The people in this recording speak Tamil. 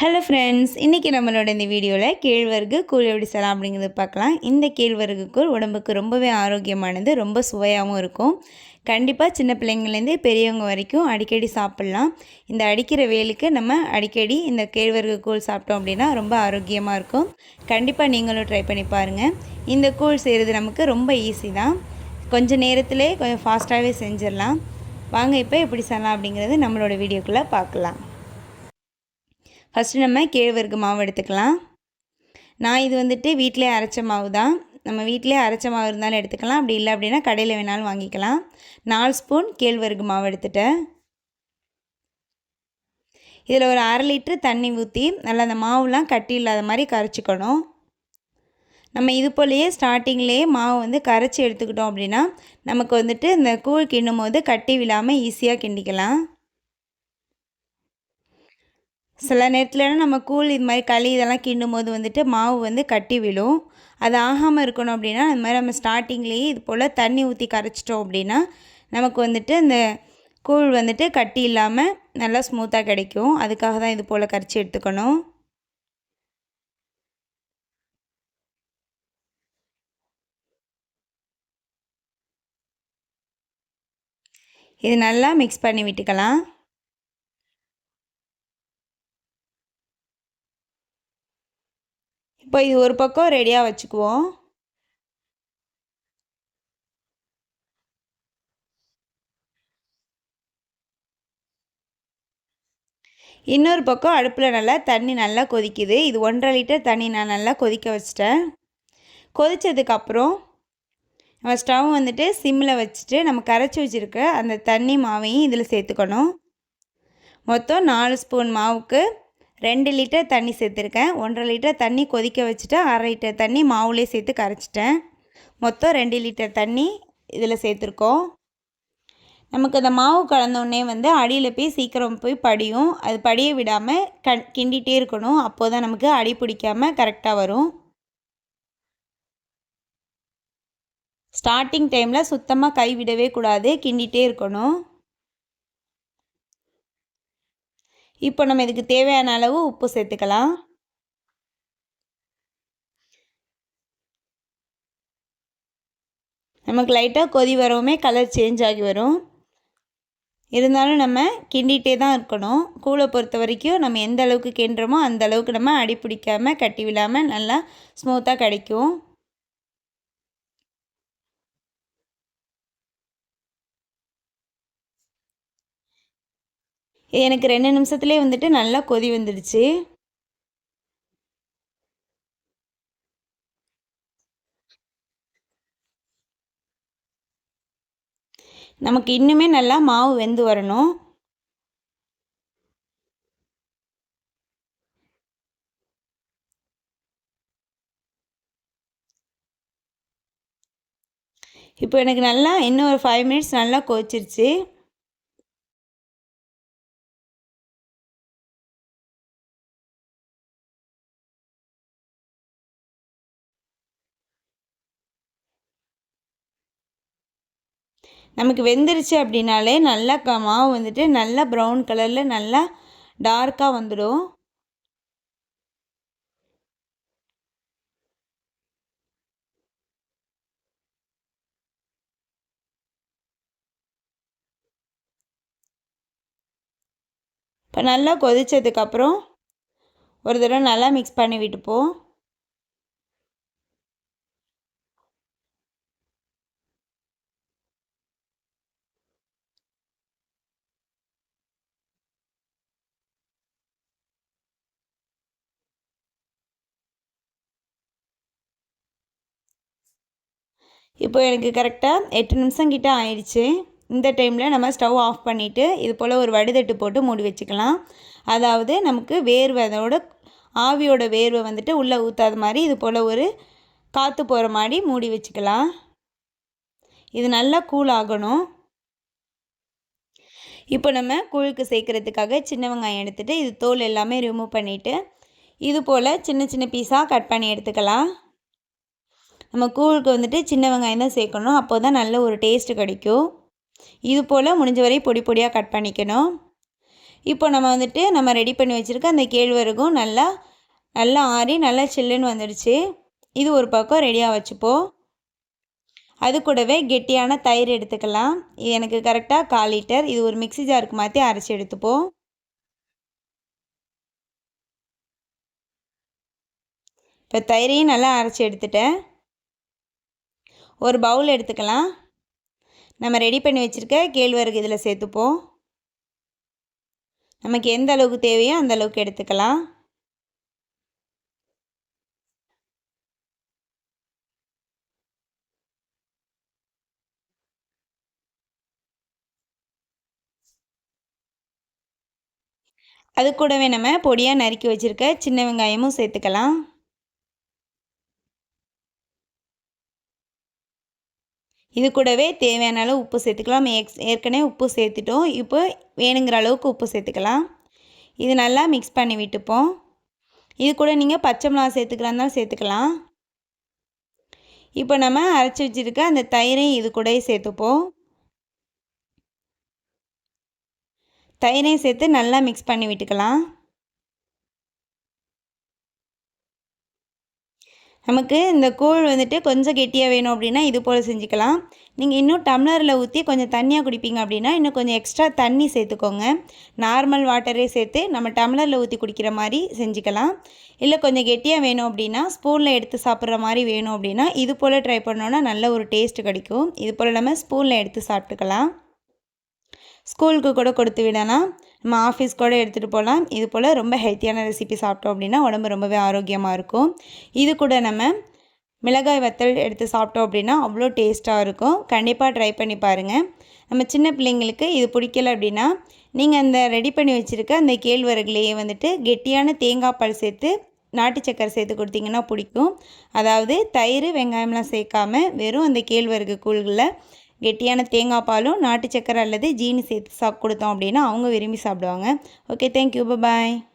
ஹலோ ஃப்ரெண்ட்ஸ் இன்றைக்கி நம்மளோட இந்த வீடியோவில் கேழ்வரகு கூழ் எப்படி செய்யலாம் அப்படிங்கிறத பார்க்கலாம். இந்த கேழ்வரகு கூழ் உடம்புக்கு ரொம்பவே ஆரோக்கியமானது ரொம்ப சுவையாகவும் இருக்கும். கண்டிப்பாக சின்ன பிள்ளைங்கள்லேருந்து பெரியவங்க வரைக்கும் அடிக்கடி சாப்பிட்லாம். இந்த அடிக்கிற வேலுக்கு நம்ம அடிக்கடி இந்த கேழ்வரகு கூழ் சாப்பிட்டோம் அப்படின்னா ரொம்ப ஆரோக்கியமாக இருக்கும். கண்டிப்பாக நீங்களும் ட்ரை பண்ணி பாருங்கள் இந்த கூழ் செய்கிறது நமக்கு ரொம்ப ஈஸி தான். கொஞ்சம் நேரத்திலே கொஞ்சம் ஃபாஸ்ட்டாகவே செஞ்சிடலாம். வாங்க இப்போ எப்படி செய்யலாம் அப்படிங்கிறது நம்மளோட வீடியோக்குள்ளே பார்க்கலாம். ஃபஸ்ட்டு நம்ம கேழ்வரகு மாவு எடுத்துக்கலாம். நான் இது வந்துட்டு வீட்டிலே அரைச்ச மாவு தான் நம்ம வீட்டிலே அரைச்ச மாவு இருந்தாலும் எடுத்துக்கலாம். அப்படி இல்லை அப்படின்னா கடையில் வேணாலும் வாங்கிக்கலாம். நாலு ஸ்பூன் கேழ்வரகு மாவு எடுத்துட்டேன். இதில் ஒரு அரை லிட்ரு தண்ணி ஊற்றி நல்லா அந்த மாவுலாம் கட்டி இல்லாத மாதிரி கரைச்சிக்கணும். நம்ம இது போலேயே ஸ்டார்டிங்லேயே மாவு வந்து கரைச்சி எடுத்துக்கிட்டோம் அப்படின்னா நமக்கு வந்துட்டு இந்த கூழ் கிண்டும் போது கட்டி விழாமல் ஈஸியாக கிண்டிக்கலாம். சில நேரத்தில் நம்ம கூழ் இது மாதிரி களி இதெல்லாம் கிண்டும் போது வந்துட்டு மாவு வந்து கட்டி விழும். அது ஆகாமல் இருக்கணும் அப்படின்னா அது மாதிரி நம்ம ஸ்டார்டிங்லேயே இது போல் தண்ணி ஊற்றி கரைச்சிட்டோம் அப்படின்னா நமக்கு வந்துட்டு அந்த கூழ் வந்துட்டு கட்டி இல்லாமல் நல்லா ஸ்மூத்தாக கிடைக்கும். அதுக்காக தான் இது போல் கரைச்சி எடுத்துக்கணும். இது நல்லா மிக்ஸ் பண்ணி விட்டுக்கலாம். இப்போ இது ஒரு பக்கம் ரெடியாக வச்சுக்குவோம். இன்னொரு பக்கம் அடுப்பில் நல்லா தண்ணி நல்லா கொதிக்குது. இது ஒன்றரை லிட்டர் தண்ணி நான் நல்லா கொதிக்க வச்சிட்டேன். கொதித்ததுக்கப்புறம் நம்ம ஸ்டவ் வந்துட்டு சிம்மில் வச்சுட்டு நம்ம கரைச்சி வச்சுருக்க அந்த தண்ணி மாவையும் இதில் சேர்த்துக்கணும். மொத்தம் நாலு ஸ்பூன் மாவுக்கு ரெண்டு லிட்டர் தண்ணி சேர்த்துருக்கேன். ஒன்றரை லிட்டர் தண்ணி கொதிக்க வச்சுட்டு அரை லிட்டர் தண்ணி மாவுலேயே சேர்த்து கரைச்சிட்டேன். மொத்தம் ரெண்டு லிட்டர் தண்ணி இதில் சேர்த்துருக்கோம். நமக்கு அந்த மாவு கலந்தோடனே வந்து அடியில் போய் சீக்கிரம் போய் படியும். அது படிய விடாமல் கண் கிண்டிகிட்டே இருக்கணும். அப்போது தான் நமக்கு அடி பிடிக்காமல் கரெக்டாக வரும். ஸ்டார்டிங் டைமில் சுத்தமாக கை விடவே கூடாது. கிண்டிகிட்டே இருக்கணும். இப்போ நம்ம இதுக்கு தேவையான அளவு உப்பு சேர்த்துக்கலாம். நமக்கு லைட்டாக கொதி வரவுமே கலர் சேஞ்ச் ஆகி வரும். இருந்தாலும் நம்ம கிண்டிகிட்டே தான் இருக்கணும். கூழை பொறுத்த வரைக்கும் நம்ம எந்த அளவுக்கு கிண்டுறோமோ அந்த அளவுக்கு நம்ம அடி பிடிக்காமல் கட்டி விழாமல் நல்லா ஸ்மூத்தாக கிடைக்கும். எனக்கு ரெண்டு நிமிஷத்துலேயே வந்துட்டு நல்லா கொதி வந்துடுச்சு. நமக்கு இன்னுமே நல்லா மாவு வெந்து வரணும். இப்போ எனக்கு நல்லா இன்னும் ஒரு ஃபைவ் மினிட்ஸ் நல்லா கொதிச்சிருச்சு. நமக்கு வெந்துருச்சு அப்படின்னாலே நல்லா க மாவு வந்துட்டு நல்லா ப்ரௌன் கலரில் நல்லா டார்க்காக வந்துடும். இப்போ நல்லா கொதித்ததுக்கப்புறம் ஒரு தடவை நல்லா மிக்ஸ் பண்ணி விட்டுப்போம். இப்போ எனக்கு கரெக்டாக எட்டு நிமிஷம் கிட்ட ஆயிடுச்சு. இந்த டைமில் நம்ம ஸ்டவ் ஆஃப் பண்ணிவிட்டு இது போல் ஒரு வடிதட்டு போட்டு மூடி வச்சுக்கலாம். அதாவது நமக்கு வேர்வை அதோட ஆவியோட வேர்வை வந்துட்டு உள்ளே ஊற்றாத மாதிரி இது போல் ஒரு காற்று போகிற மாதிரி மூடி வச்சுக்கலாம். இது நல்லா கூல் ஆகணும். இப்போ நம்ம கூழுக்கு சேர்க்குறதுக்காக சின்ன வெங்காயம் எடுத்துகிட்டு இது தோல் எல்லாமே ரிமூவ் பண்ணிவிட்டு இது போல் சின்ன சின்ன பீஸாக கட் பண்ணி எடுத்துக்கலாம். நம்ம கூழுக்கு வந்துட்டு சின்ன வெங்காயம் தான் சேர்க்கணும். அப்போ தான் நல்ல ஒரு டேஸ்ட்டு கிடைக்கும். இது போல் முடிஞ்ச வரை பொடி பொடியாக கட் பண்ணிக்கணும். இப்போ நம்ம வந்துட்டு நம்ம ரெடி பண்ணி வச்சுருக்க அந்த கேழ்வரகும் நல்லா நல்லா ஆறி நல்லா சில்லுன்னு வந்துடுச்சு. இது ஒரு பக்கம் ரெடியாக வச்சுப்போம். அது கூடவே கெட்டியான தயிர் எடுத்துக்கலாம். இது எனக்கு கரெக்டாக கால் லிட்டர் இது ஒரு மிக்சி ஜாருக்கு மாற்றி அரைச்சி எடுத்துப்போம். இப்போ தயிரையும் நல்லா அரைச்சி எடுத்துட்டேன். ஒரு பவுல் எடுத்துக்கலாம். நம்ம ரெடி பண்ணி வச்சுருக்க கேழ்வரகு இதில் சேர்த்துப்போம். நமக்கு எந்த அளவுக்கு தேவையோ அந்த அளவுக்கு எடுத்துக்கலாம். அது கூடவே நம்ம பொடியாக நறுக்கி வச்சுருக்க சின்ன வெங்காயமும் சேர்த்துக்கலாம். இது கூடவே தேவையான அளவு உப்பு சேர்த்துக்கலாம். எக்ஸ் ஏற்கனவே உப்பு சேர்த்துட்டோம். இப்போ வேணுங்கிற அளவுக்கு உப்பு சேர்த்துக்கலாம். இது நல்லா மிக்ஸ் பண்ணி விட்டுப்போம். இது கூட நீங்கள் பச்சை மிளகா சேர்த்துக்கலாம் சேர்த்துக்கலாம். இப்போ நம்ம அரைச்சி வச்சுருக்க அந்த தயிரையும் இது கூட சேர்த்துப்போம். தயிரையும் சேர்த்து நல்லா மிக்ஸ் பண்ணி விட்டுக்கலாம். நமக்கு இந்த கூழ் வந்துட்டு கொஞ்சம் கெட்டியாக வேணும் அப்படின்னா இது போல் செஞ்சுக்கலாம். நீங்கள் இன்னும் டம்ளரில் ஊற்றி கொஞ்சம் தண்ணியாக குடிப்பீங்க அப்படின்னா இன்னும் கொஞ்சம் எக்ஸ்ட்ரா தண்ணி சேர்த்துக்கோங்க. நார்மல் வாட்டரே சேர்த்து நம்ம டம்ளரில் ஊற்றி குடிக்கிற மாதிரி செஞ்சுக்கலாம். இல்லை கொஞ்சம் கெட்டியாக வேணும் அப்படின்னா ஸ்பூனில் எடுத்து சாப்பிட்ற மாதிரி வேணும் அப்படின்னா இது போல் ட்ரை பண்ணோன்னா நல்ல ஒரு டேஸ்ட் கிடைக்கும். இது போல் நம்ம ஸ்பூனில் எடுத்து சாப்பிட்டுக்கலாம். ஸ்கூலுக்கு கூட கொடுத்து விடலாம். நம்ம ஆஃபீஸ் கூட எடுத்துகிட்டு போகலாம் இது போல் ரொம்ப ஹெல்த்தியான ரெசிபி சாப்பிட்டோம் அப்படின்னா உடம்பு ரொம்பவே ஆரோக்கியமாக இருக்கும். இது கூட நம்ம மிளகாய் வத்தல் எடுத்து சாப்பிட்டோம் அப்படின்னா அவ்வளோ டேஸ்ட்டாக இருக்கும். கண்டிப்பாக ட்ரை பண்ணி பாருங்கள் நம்ம சின்ன பிள்ளைங்களுக்கு இது பிடிக்கல அப்படின்னா நீங்கள் அந்த ரெடி பண்ணி வச்சுருக்க அந்த கேழ்வரகுலேயே வந்துட்டு கெட்டியான தேங்காய் பால் சேர்த்து நாட்டு சக்கரை சேர்த்து கொடுத்தீங்கன்னா பிடிக்கும். அதாவது தயிர் வெங்காயம்லாம் சேர்க்காம வெறும் அந்த கேழ்வரகு கூழ்களில் கெட்டியான தேங்காய் பாலும் நாட்டு சக்கரை அல்லது ஜீனி சேர்த்து சா கொடுத்தோம் அப்படின்னா அவங்க விரும்பி சாப்பிடுவாங்க. Okay thank you bye